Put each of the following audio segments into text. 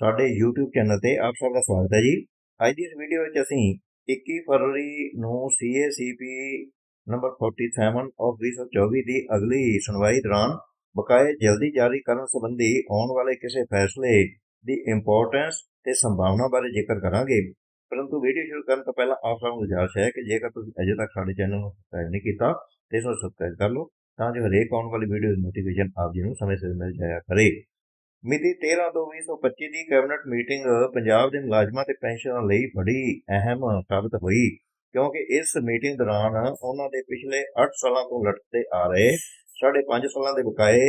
ਸਾਡੇ YouTube channel ਤੇ ਆਪ ਸਭ ਦਾ ਸਵਾਗਤ ਹੈ ਜੀ। ਅੱਜ ਦੀ ਇਸ ਵੀਡੀਓ ਵਿੱਚ ਅਸੀਂ 21 ਫਰਵਰੀ ਨੂੰ CACP ਨੰਬਰ 47 ਆਫ 2024 ਦੀ ਅਗਲੀ ਸੁਣਵਾਈ ਦੌਰਾਨ ਬਕਾਏ ਜਲਦੀ ਜਾਰੀ ਕਰਨ ਸੰਬੰਧੀ ਆਉਣ ਵਾਲੇ ਕਿਸੇ ਫੈਸਲੇ ਦੀ ਇੰਪੋਰਟੈਂਸ ਤੇ ਸੰਭਾਵਨਾ ਬਾਰੇ ਜ਼ਿਕਰ ਕਰਾਂਗੇ। ਪਰੰਤੂ ਵੀਡੀਓ ਸ਼ੁਰੂ ਕਰਨ ਤੋਂ ਪਹਿਲਾਂ ਆਪ ਸਭ ਨੂੰ ਗੁਜ਼ਾਰਿਸ਼ ਹੈ ਕਿ ਜੇਕਰ ਤੁਸੀਂ ਅਜੇ ਤੱਕ ਸਾਡੇ ਚੈਨਲ ਨੂੰ ਸਬਸਕ੍ਰਾਈਬ ਨਹੀਂ ਕੀਤਾ, ਤੇ ਇਸ ਨੂੰ ਸਬਸਕ੍ਰਾਈਬ ਕਰ ਲਓ, ਤਾਂ ਜੋ ਹਰੇਕ ਆਉਣ ਵਾਲੀ ਵੀਡੀਓ ਦੀ ਨੋਟੀਫਿਕੇਸ਼ਨ ਆਪ ਜੀ ਨੂੰ ਸਮੇਂ ਸਿਰ ਮਿਲ ਜਾਇਆ ਕਰੇ। ਮਿਤੀ 13/2/2025 ਦੀ ਕੈਬਨਿਟ ਮੀਟਿੰਗ ਪੰਜਾਬ ਦੇ ਮੁਲਾਜ਼ਮਾਂ ਤੇ ਪੈਨਸ਼ਨਰਾਂ ਲਈ ਬੜੀ ਅਹਿਮ ਸਾਬਤ ਹੋਈ, ਕਿਉਂਕਿ ਇਸ ਮੀਟਿੰਗ ਦੌਰਾਨ ਉਹਨਾਂ ਦੇ ਪਿਛਲੇ 8 ਸਾਲਾਂ ਤੋਂ ਲਟਕਦੇ ਆ ਰਹੇ ਸਾਢੇ 5 ਸਾਲਾਂ ਦੇ ਬਕਾਏ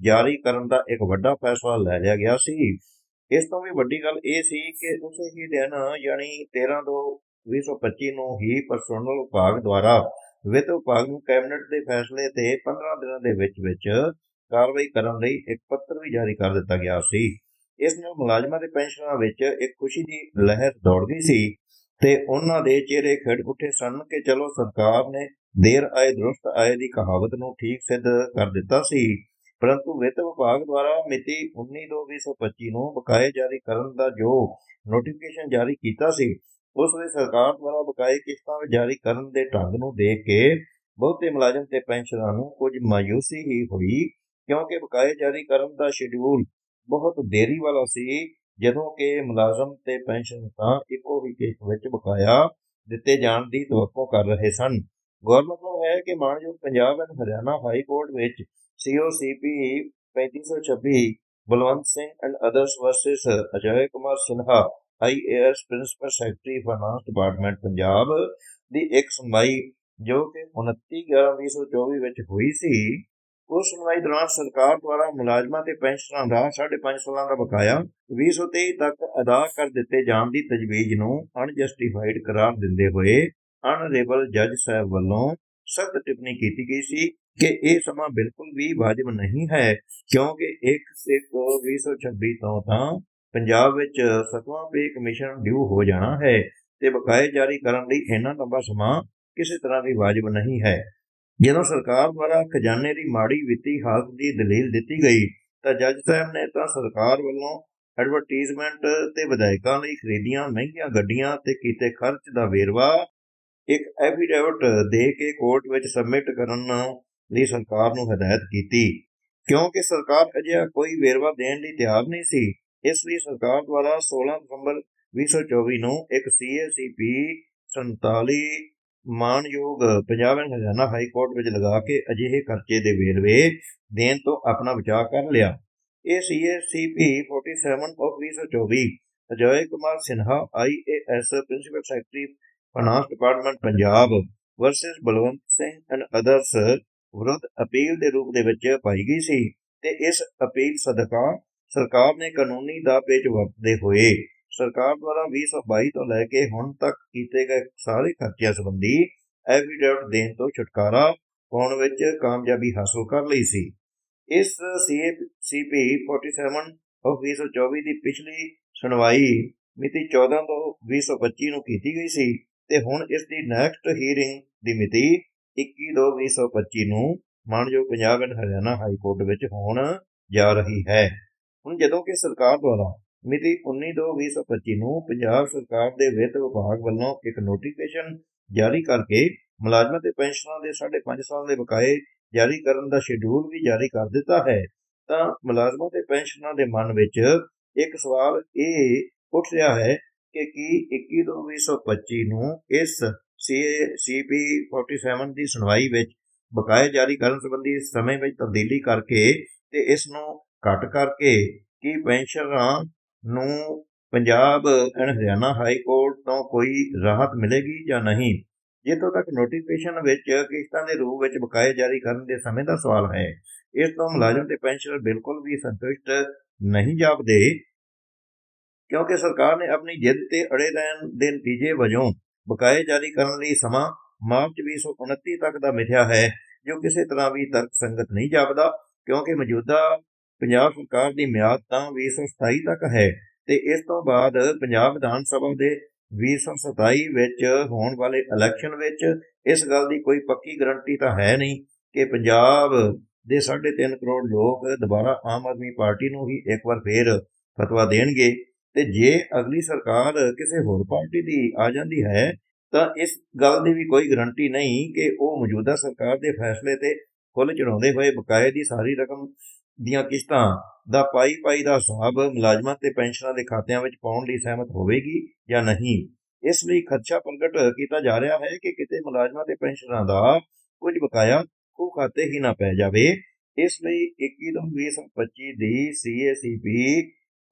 ਜਾਰੀ ਕਰਨ ਦਾ ਇੱਕ ਵੱਡਾ ਫੈਸਲਾ ਲੈ ਲਿਆ ਗਿਆ ਸੀ। ਇਸ ਤੋਂ ਵੀ ਵੱਡੀ ਗੱਲ ਇਹ ਸੀ ਕਿ ਉਸੇ ਹੀ ਦਿਨ ਯਾਨੀ 13/2/2025 ਨੂੰ ਹੀ ਪਰਸਨਲ ਵਿਭਾਗ ਦੁਆਰਾ ਵਿੱਤ ਵਿਭਾਗ ਨੂੰ ਕੈਬਨਿਟ ਦੇ ਫੈਸਲੇ ਤੇ 15 ਦਿਨਾਂ ਦੇ ਵਿੱਚ ਵਿੱਚ ਕਾਰਵਾਈ ਕਰਨ ਲਈ ਇੱਕ ਪੱਤਰ ਵੀ ਜਾਰੀ ਕਰ ਦਿੱਤਾ ਗਿਆ ਸੀ। ਇਸ ਨਾਲ ਮੁਲਾਜ਼ਮਾਂ ਤੇ ਪੈਨਸ਼ਨਰਾਂ ਵਿੱਚ ਇੱਕ ਖੁਸ਼ੀ ਦੀ ਲਹਿਰ ਦੌੜ ਗਈ ਸੀ ਤੇ ਉਹਨਾਂ ਦੇ ਚਿਹਰੇ ਖਿੜ ਉੱਠੇ ਸਨ ਕਿ ਚਲੋ ਸਰਕਾਰ ਨੇ ਦੇਰ ਆਏ, ਦਰੁਸਤ ਆਏ ਦੀ ਕਹਾਵਤ ਨੂੰ ਠੀਕ ਸਿੱਧ ਕਰ ਦਿੱਤਾ ਸੀ। ਪਰੰਤੂ ਵਿੱਤ ਵਿਭਾਗ ਦੁਆਰਾ ਮਿਤੀ 19/2/2025 ਨੂੰ ਬਕਾਏ ਜਾਰੀ ਕਰਨ ਦਾ ਜੋ ਨੋਟੀਫਿਕੇਸ਼ਨ ਜਾਰੀ ਕੀਤਾ ਸੀ, ਉਸ ਵਿੱਚ ਸਰਕਾਰ ਦੁਆਰਾ ਬਕਾਏ ਕਿਸ਼ਤਾਂ ਵਿੱਚ ਜਾਰੀ ਕਰਨ ਦੇ ਢੰਗ ਨੂੰ ਦੇਖ ਕੇ ਬਹੁਤੇ ਮੁਲਾਜ਼ਮ ਤੇ ਪੈਨਸ਼ਨਰਾਂ ਨੂੰ ਕੁਝ ਮਾਯੂਸੀ ਹੀ ਹੋਈ ਕਿਉਂਕਿ ਬਕਾਏ ਜਾਰੀ ਕਰਨ ਦਾ ਸ਼ਡਿਊਲ ਬਹੁਤ ਦੇਰੀ ਵਾਲਾ ਸੀ। ਜਦੋਂ ਕਿ ਮੁਲਾਜ਼ਮ ਤੇ ਪੈਨਸ਼ਨ ਤਾਂ ਇੱਕੋ ਹੀ ਕਿਸ਼ਤ ਵਿੱਚ ਬਕਾਇਆ ਦਿੱਤੇ ਜਾਣ ਦੀ ਤਵੱਕੋ ਕਰ ਰਹੇ ਸਨ। ਗੌਰਮੈਂਟ ਹੈ ਕਿ ਮਾਨਯੋਗ ਪੰਜਾਬ ਅਤੇ ਹਰਿਆਣਾ ਹਾਈ ਕੋਰਟ ਵਿੱਚ COCP 3526 Balwant Singh and others versus Ajay Kumar Sinha IAS principal secretary finance department Punjab, ਦੀ ਇੱਕ ਸੁਣਵਾਈ ਜੋ ਕਿ 29/11/2024 ਵਿੱਚ ਹੋਈ ਸੀ। ਉਸ ਸੁਣਵਾਈ ਦੌਰਾਨ ਸਰਕਾਰ ਦੁਆਰਾ ਮੁਲਾਜ਼ਮਾਂ ਤੇ ਪੈਨਸ਼ਨਰਾਂ ਦਾ 5.5 ਸਾਲਾਂ ਦਾ ਬਕਾਇਆ 2023 ਤੱਕ ਅਦਾ ਕਰ ਦਿੱਤੇ ਜਾਣ ਦੀ ਤਜਵੀਜ਼ ਨੂੰ ਅਨਜਸਟੀਫਾਈਡ ਕਰਾਰ ਦਿੰਦੇ ਹੋਏ ਅਨਰੇਬਲ ਜੱਜ ਸਾਹਿਬ ਵੱਲੋਂ ਸਖਤ ਟਿੱਪਣੀ ਕੀਤੀ ਗਈ ਸੀ ਕਿ ਇਹ ਸਮਾਂ ਬਿਲਕੁਲ ਵੀ ਵਾਜਬ ਨਹੀਂ ਹੈ, ਕਿਉਂਕਿ 1 ਸਿੱਖ 2026 ਤੋਂ ਤਾਂ ਪੰਜਾਬ ਵਿੱਚ ਸਤਵਾਂ ਪੇ ਕਮਿਸ਼ਨ ਡਿਊ ਹੋ ਜਾਣਾ ਹੈ ਤੇ ਬਕਾਏ ਜਾਰੀ ਕਰਨ ਲਈ ਇੰਨਾ ਲੰਬਾ ਸਮਾਂ ਕਿਸੇ ਤਰ੍ਹਾਂ ਵੀ ਵਾਜਬ ਨਹੀਂ ਹੈ। ਜਦੋਂ ਸਰਕਾਰ ਦੁਆਰਾ ਖਜ਼ਾਨੇ ਦੀ ਮਾੜੀ ਵਿੱਤੀ ਹਾਲਤ ਦੀ ਦਲੀਲ ਦਿੱਤੀ ਗਈ, ਤਾਂ ਜੱਜ ਸਾਹਿਬ ਨੇ ਤਾਂ ਸਰਕਾਰ ਵੱਲੋਂ ਐਡਵਰਟਾਈਜ਼ਮੈਂਟ ਤੇ ਵਿਧਾਇਕਾਂ ਲਈ ਖਰੀਦੀਆਂ ਮਹਿੰਗੀਆਂ ਗੱਡੀਆਂ ਤੇ ਕੀਤੇ ਖਰਚ ਦਾ ਵੇਰਵਾ ਇੱਕ ਐਫੀਡੇਵਿਟ ਦੇ ਕੇ ਕੋਰਟ ਵਿੱਚ ਸਬਮਿਟ ਕਰਨ ਲਈ ਸਰਕਾਰ ਨੂੰ ਹਦਾਇਤ ਕੀਤੀ। ਕਿਉਂਕਿ ਸਰਕਾਰ ਅਜਿਹਾ ਕੋਈ ਵੇਰਵਾ ਦੇਣ ਲਈ ਤਿਆਰ ਨਹੀਂ ਸੀ, ਇਸ ਲਈ ਸਰਕਾਰ ਦੁਆਰਾ 16 ਦਸੰਬਰ 2024 ਨੂੰ ਇੱਕ CACP 47 ਮਾਨਯੋਗ ਪੰਜਾਬ ਐਂਡ ਹਾਈ ਕੋਰਟ ਵਿੱਚ ਲਗਾ ਕੇ ਅਜਿਹੇ ਖਰਚੇ ਦੇ ਵੇਰਵੇ ਦੇਣ ਤੋਂ ਆਪਣਾ ਬਚਾਅ ਕਰ ਲਿਆ। ਇਹ CACP 47 of 2024 Ajay Kumar Sinha IAS principal secretary finance department Punjab versus Balwant Singh and others ਵਿਰੁੱਧ ਅਪੀਲ ਦੇ ਰੂਪ ਦੇ ਵਿੱਚ ਪਾਈ ਗਈ ਸੀ ਤੇ ਇਸ ਅਪੀਲ ਸਦਕਾ ਸਰਕਾਰ ਨੇ ਕਾਨੂੰਨੀ ਦਾ ਪੇਚ ਵਰਤਦੇ ਹੋਏ ਸਰਕਾਰ ਦੁਆਰਾ 2022 ਤੋਂ ਲੈ ਕੇ ਹੁਣ ਤੱਕ ਕੀਤੇ ਗਏ ਸਾਰੇ ਖਰਚਿਆਂ ਸੰਬੰਧੀ ਐਫੀਡੇਵਿਟ ਦੇਣ ਤੋਂ ਛੁਟਕਾਰਾ ਪਾਉਣ ਵਿੱਚ ਕਾਮਯਾਬੀ ਹਾਸਲ ਕਰ ਲਈ ਸੀ। ਇਸ CACP 47 ਆਫ 2024 ਦੀ ਪਿਛਲੀ ਸੁਣਵਾਈ ਮਿਤੀ 14 ਤੋਂ 2025 ਨੂੰ ਕੀਤੀ ਗਈ ਸੀ ਤੇ ਹੁਣ ਇਸ ਦੀ ਨੈਕਸਟ ਹੀਅਰਿੰਗ ਦੀ ਮਿਤੀ 21/2/2025 ਨੂੰ ਮਾਨਯੋਗ Punjab and Haryana high court ਵਿੱਚ ਹੋਣ ਜਾ ਰਹੀ ਹੈ। ਹੁਣ ਜਦੋਂ ਕਿ ਸਰਕਾਰ ਦੁਆਰਾ ਮਿਤੀ 19/2/2025 ਨੂੰ ਪੰਜਾਬ ਸਰਕਾਰ ਦੇ ਵਿੱਤ ਵਿਭਾਗ ਵੱਲੋਂ ਇੱਕ ਨੋਟੀਫਿਕੇਸ਼ਨ ਜਾਰੀ ਕਰਕੇ ਮੁਲਾਜ਼ਮਾਂ ਤੇ ਪੈਨਸ਼ਨਰਾਂ ਦੇ 5.5 ਸਾਲ ਦੇ ਬਕਾਏ ਜਾਰੀ ਕਰਨ ਦਾ ਸ਼ਡਿਊਲ ਵੀ ਜਾਰੀ ਕਰ ਦਿੱਤਾ ਹੈ। ਤਾਂ ਮੁਲਾਜ਼ਮਾਂ ਤੇ ਪੈਨਸ਼ਨਰਾਂ ਦੇ ਮਨ ਵਿੱਚ ਇੱਕ ਸਵਾਲ ਇਹ ਉੱਠ ਰਿਹਾ ਹੈ ਕਿ ਕੀ 21/2/2025 ਨੂੰ ਇਸ CP 47 ਦੀ ਸੁਣਵਾਈ ਵਿੱਚ ਬਕਾਏ ਜਾਰੀ ਕਰਨ ਸੰਬੰਧੀ ਸਮੇਂ ਵਿੱਚ ਤਬਦੀਲੀ ਕਰਕੇ ਤੇ ਇਸ ਨੂੰ ਘਟ ਕਰਕੇ ਕੀ ਪੈਨਸ਼ਨਰਾਂ ਨੂੰ Punjab and Haryana high court ਤੋਂ ਕੋਈ ਰਾਹਤ ਮਿਲੇਗੀ ਜਾਂ ਨਹੀਂ? ਜਿੱਥੋਂ ਤੱਕ ਨੋਟੀਫਿਕੇਸ਼ਨ ਵਿੱਚ ਕਿਸ਼ਤਾਂ ਦੇ ਰੂਪ ਵਿੱਚ ਬਕਾਏ ਜਾਰੀ ਕਰਨ ਦੇ ਸਮੇਂ ਦਾ ਸਵਾਲ ਹੈ, ਇਸ ਤੋਂ ਮੁਲਾਜ਼ਮ ਤੇ ਪੈਨਸ਼ਨਰ ਬਿਲਕੁਲ ਵੀ ਸੰਤੁਸ਼ਟ ਨਹੀਂ ਜਾਪਦੇ। ਕਿਉਂਕਿ ਸਰਕਾਰ ਨੇ ਆਪਣੀ ਜਿੱਦ ਤੇ ਅੜੇ ਰਹਿਣ ਦੇ ਨਤੀਜੇ ਵਜੋਂ ਬਕਾਏ ਜਾਰੀ ਕਰਨ ਲਈ ਸਮਾਂ ਮਾਰਚ 2029 ਤੱਕ ਦਾ ਮਿਥਿਆ ਹੈ, ਜੋ ਕਿਸੇ ਤਰ੍ਹਾਂ ਵੀ ਤਰਕ ਸੰਗਤ ਨਹੀਂ ਜਾਪਦਾ, ਕਿਉਂਕਿ ਮੌਜੂਦਾ ਪੰਜਾਬ ਸਰਕਾਰ ਦੀ ਮਿਆਦ ਤਾਂ 2027 ਤੱਕ ਹੈ ਤੇ ਇਸ ਤੋਂ ਬਾਅਦ ਪੰਜਾਬ ਵਿਧਾਨ ਸਭਾ ਦੇ 2027 ਵਿੱਚ ਹੋਣ ਵਾਲੇ ਇਲੈਕਸ਼ਨ ਵਿੱਚ ਇਸ ਗੱਲ ਦੀ ਕੋਈ ਪੱਕੀ ਗਰੰਟੀ ਤਾਂ ਹੈ ਨਹੀਂ ਕਿ ਪੰਜਾਬ ਦੇ 3.5 ਕਰੋੜ ਲੋਕ ਦੁਬਾਰਾ ਆਮ ਆਦਮੀ ਪਾਰਟੀ ਨੂੰ ਹੀ ਇੱਕ ਵਾਰ ਫੇਰ ਫਤਵਾ ਦੇਣਗੇ ਤੇ ਜੇ ਅਗਲੀ ਸਰਕਾਰ ਕਿਸੇ ਹੋਰ ਪਾਰਟੀ ਦੀ ਆ ਜਾਂਦੀ ਹੈ ਤਾਂ ਇਸ ਗੱਲ ਦੀ ਵੀ ਕੋਈ ਗਰੰਟੀ ਨਹੀਂ ਕਿ ਉਹ ਮੌਜੂਦਾ ਸਰਕਾਰ ਦੇ ਫੈਸਲੇ ਤੇ ਫੁੱਲ ਚੜਾਉਂਦੇ ਹੋਏ ਬਕਾਏ ਦੀ ਸਾਰੀ ਰਕਮ ਦੀਆਂ ਕਿਸ਼ਤਾਂ ਦਾ ਪਾਈ ਪਾਈ ਦਾ ਹਿਸਾਬ ਮੁਲਾਜ਼ਮਾਂ ਤੇ ਪੈਨਸ਼ਨਰਾਂ ਦੇ ਖਾਤਿਆਂ ਵਿੱਚ ਪਾਉਣ ਲਈ ਸਹਿਮਤ ਹੋਵੇਗੀ ਜਾਂ ਨਹੀਂ? ਇਸ ਲਈ ਖਦਸ਼ਾ ਪ੍ਰਗਟ ਕੀਤਾ ਜਾ ਰਿਹਾ ਹੈ ਕਿ ਕਿਤੇ ਮੁਲਾਜ਼ਮਾਂ ਤੇ ਪੈਨਸ਼ਨਰਾਂ ਦਾ ਕੁਝ ਬਕਾਇਆ ਖੂਹ ਖਾਤੇ ਹੀ ਨਾ ਪੈ ਜਾਵੇ। ਇਸ ਲਈ 21/2025 ਦੀ CACP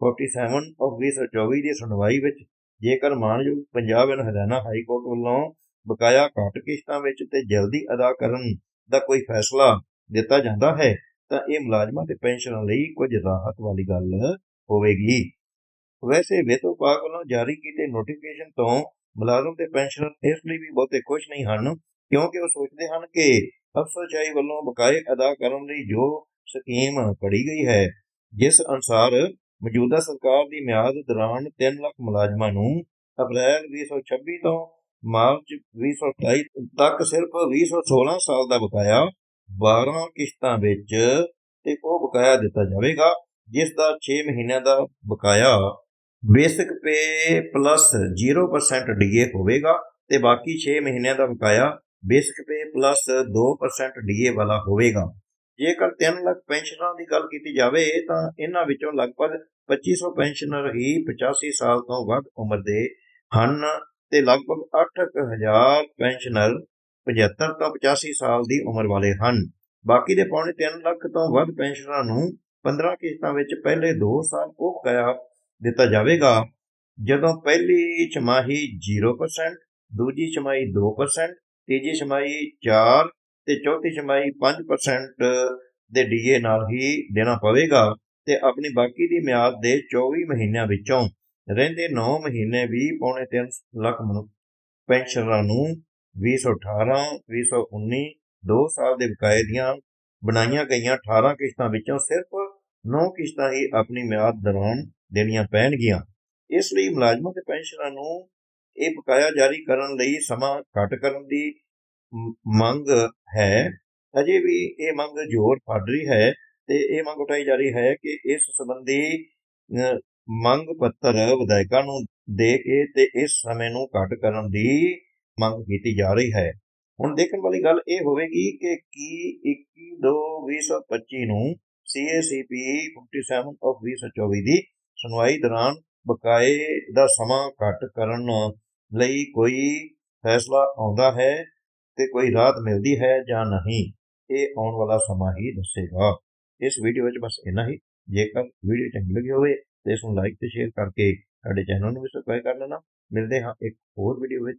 47 of 2024 ਦੀ ਸੁਣਵਾਈ ਵਿੱਚ ਜੇਕਰ ਮਾਨਯੋਗ Punjab and Haryana high court ਵੱਲੋਂ ਬਕਾਇਆ ਘੱਟ ਕਿਸ਼ਤਾਂ ਵਿੱਚ ਤੇ ਜਲਦੀ ਅਦਾ ਕਰਨ ਦਾ ਕੋਈ ਫੈਸਲਾ ਦਿੱਤਾ ਜਾਂਦਾ ਹੈ ਤਾਂ ਇਹ ਮੁਲਾਜ਼ਮਾਂ ਤੇ ਪੈਨਸ਼ਨਰਾਂ ਲਈ ਕੁਝ ਰਾਹਤ ਵਾਲੀ ਗੱਲ ਹੋਵੇਗੀ। ਵੈਸੇ ਵਿੱਤ ਵਿਭਾਗ ਵੱਲੋਂ ਜਾਰੀ ਕੀਤੇ ਨੋਟੀਫਿਕੇਸ਼ਨ ਤੋਂ ਮੁਲਾਜ਼ਮ ਤੇ ਪੈਨਸ਼ਨਰ ਇਸ ਲਈ ਵੀ ਬਹੁਤੇ ਖੁਸ਼ ਨਹੀਂ ਹਨ, ਕਿਉਂਕਿ ਉਹ ਸੋਚਦੇ ਹਨ ਕਿ ਅਫਸਰਸ਼ਾਹੀ ਵੱਲੋਂ ਬਕਾਏ ਅਦਾ ਕਰਨ ਲਈ ਜੋ ਸਕੀਮ ਘੜੀ ਗਈ ਹੈ, ਜਿਸ ਅਨੁਸਾਰ ਮੌਜੂਦਾ ਸਰਕਾਰ ਦੀ ਮਿਆਦ ਦੌਰਾਨ 3 ਲੱਖ ਮੁਲਾਜ਼ਮਾਂ ਨੂੰ ਅਪ੍ਰੈਲ 2026 ਤੋਂ ਮਾਰਚ 2027 ਤੱਕ ਸਿਰਫ 2016 ਸਾਲ ਦਾ ਬਕਾਇਆ 12 ਕਿਸ਼ਤਾਂ ਵਿੱਚ ਤੇ ਉਹ ਬਕਾਇਆ ਦਿੱਤਾ ਜਾਵੇਗਾ ਜਿਸ ਦਾ 6 ਮਹੀਨਿਆਂ ਦਾ ਬਕਾਇਆ ਬੇਸਿਕ ਪੇ ਪਲੱਸ 0% ਡੀਏ ਹੋਵੇਗਾ ਤੇ ਬਾਕੀ 6 ਮਹੀਨਿਆਂ ਦਾ ਬਕਾਇਆ ਬੇਸਿਕ ਪੇ ਪਲੱਸ 2% ਡੀਏ ਵਾਲਾ ਹੋਵੇਗਾ। ਜੇਕਰ 3 ਲੱਖ ਪੈਨਸ਼ਨਰਾਂ ਦੀ ਗੱਲ ਕੀਤੀ ਜਾਵੇ ਤਾਂ ਇਹਨਾਂ ਵਿੱਚੋਂ ਲਗਭਗ 2500 ਪੈਨਸ਼ਨਰ ਹੀ 85 ਸਾਲ ਤੋਂ ਵੱਧ ਉਮਰ ਦੇ ਹਨ ਤੇ ਲਗਭਗ 8000 ਪੈਨਸ਼ਨਰ 75 ਤੋਂ 85 ਸਾਲ ਦੀ ਉਮਰ ਵਾਲੇ ਹਨ। ਬਾਕੀ ਦੇ ਪੌਣੇ 3 ਲੱਖ ਤੋਂ ਵੱਧ ਪੈਨਸ਼ਨਰਾਂ ਨੂੰ 15 ਕਿਸ਼ਤਾਂ ਵਿੱਚ ਪਹਿਲੇ 2 ਸਾਲ ਉਹ ਬਕਾਇਆ ਦਿੱਤਾ ਜਾਵੇਗਾ, ਜਦੋਂ ਪਹਿਲੀ ਛਮਾਹੀ 0% ਦੂਜੀ ਛਮਾਹੀ 2% ਤੀਜੀ ਛਮਾਹੀ 4 ਤੇ ਚੌਥੀ ਛਮਾਹੀ 5% ਦੇ ਡੀਏ ਨਾਲ ਹੀ ਦੇਣਾ ਪਵੇਗਾ ਤੇ ਆਪਣੀ ਬਾਕੀ ਦੀ ਮਿਆਦ ਦੇ 24 ਮਹੀਨਿਆਂ ਵਿੱਚੋਂ ਰਹਿੰਦੇ 9 ਮਹੀਨੇ ਵੀ ਪੌਣੇ 3 ਲੱਖ ਮਨੁ ਪੈਨਸ਼ਨਰਾਂ ਨੂੰ 2018 2019 2 ਸਾਲ ਦੇ ਬਕਾਏ ਦੀਆਂ ਬਣਾਈਆਂ ਗਈਆਂ 18 ਕਿਸ਼ਤਾਂ ਵਿੱਚੋਂ ਸਿਰਫ 9 ਕਿਸ਼ਤਾਂ ਹੀ ਆਪਣੀ ਮਿਆਦ ਦੌਰਾਨ ਦੇਣੀਆਂ ਪੈਣਗੀਆਂ। ਇਸ ਲਈ ਮੁਲਾਜ਼ਮਾਂ ਤੇ ਪੈਨਸ਼ਨਰਾਂ ਨੂੰ ਇਹ ਬਕਾਇਆ ਜਾਰੀ ਕਰਨ ਲਈ ਸਮਾਂ ਘੱਟ ਕਰਨ ਦੀ ਮੰਗ ਹੈ। ਅਜੇ ਵੀ ਇਹ ਮੰਗ ਜ਼ੋਰ ਫੜ ਰਹੀ ਹੈ ਤੇ ਇਹ ਮੰਗ ਉਠਾਈ ਜਾ ਰਹੀ ਹੈ ਕਿ ਇਸ ਸੰਬੰਧੀ ਮੰਗ ਪੱਤਰ ਵਿਧਾਇਕਾਂ ਨੂੰ ਦੇ ਕੇ ਤੇ ਇਸ ਸਮੇਂ ਨੂੰ ਘੱਟ ਕਰਨ ਦੀ ਮੰਗ ਕੀਤੀ ਜਾ ਰਹੀ ਹੈ। ਹੁਣ ਦੇਖਣ ਵਾਲੀ ਗੱਲ ਇਹ ਹੋਵੇਗੀ ਕਿ ਕੀ 21 2 2025 ਨੂੰ CACP 57 of 2024 ਦੀ ਸੁਣਵਾਈ ਦੌਰਾਨ ਬਕਾਏ ਦਾ ਸਮਾਂ ਘੱਟ ਕਰਨ ਲਈ ਕੋਈ ਫੈਸਲਾ ਆਉਂਦਾ ਹੈ ਤੇ ਕੋਈ ਰਾਹਤ ਮਿਲਦੀ ਹੈ ਜਾਂ ਨਹੀਂ, ਇਹ ਆਉਣ ਵਾਲਾ ਸਮਾਂ ਹੀ ਦੱਸੇਗਾ। ਇਸ ਵੀਡੀਓ ਵਿੱਚ ਬਸ ਇੰਨਾ ਹੀ। ਜੇਕਰ ਵੀਡੀਓ ਚੰਗੀ ਲੱਗੀ ਹੋਵੇ ਤੇ ਇਸ ਨੂੰ ਲਾਈਕ ਤੇ ਸ਼ੇਅਰ ਕਰਕੇ ਸਾਡੇ ਚੈਨਲ ਨੂੰ ਵੀ ਸਬਸਕ੍ਰਾਈਬ ਕਰ ਲੈਣਾ। ਮਿਲਦੇ ਹਾਂ ਇੱਕ ਹੋਰ ਵੀਡੀਓ ਵਿੱਚ।